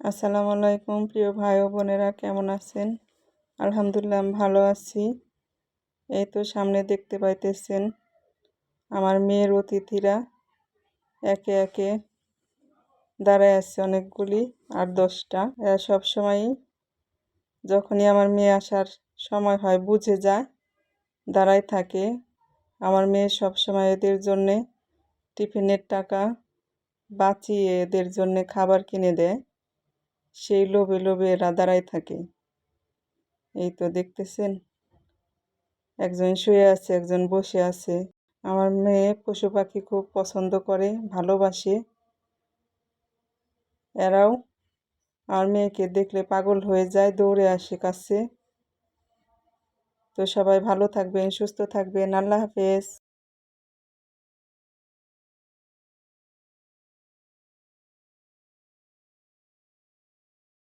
আসসালামু আলাইকুম, প্রিয় ভাই ও বোনেরা, কেমন আছেন? আলহামদুলিল্লাহ ভালো আছি। এই তো সামনে দেখতে পাইতেছেন আমার মেয়ের অতিথিরা। একে একে দাঁড়ায় আছে অনেকগুলি, আর দশটা। এরা সবসময়ই যখনই আমার মেয়ে আসার সময় হয়, বুঝে যায়, দাঁড়ায় থাকে। আমার মেয়ে সবসময় এদের জন্যে টিফিনের টাকা বাঁচিয়ে এদের জন্যে খাবার কিনে দেয়। সেই লোভে লোভে এরা দাঁড়ায় থাকে। এই তো দেখতেছেন, একজন শুয়ে আছে, একজন বসে আছে। আমার মেয়ে পশু পাখি খুব পছন্দ করে, ভালোবাসে। এরাও আমার মেয়েকে দেখলে পাগল হয়ে যায়, দৌড়ে আসে কাছে। তো সবাই ভালো থাকবেন, সুস্থ থাকবেন। আল্লাহ হাফেজ।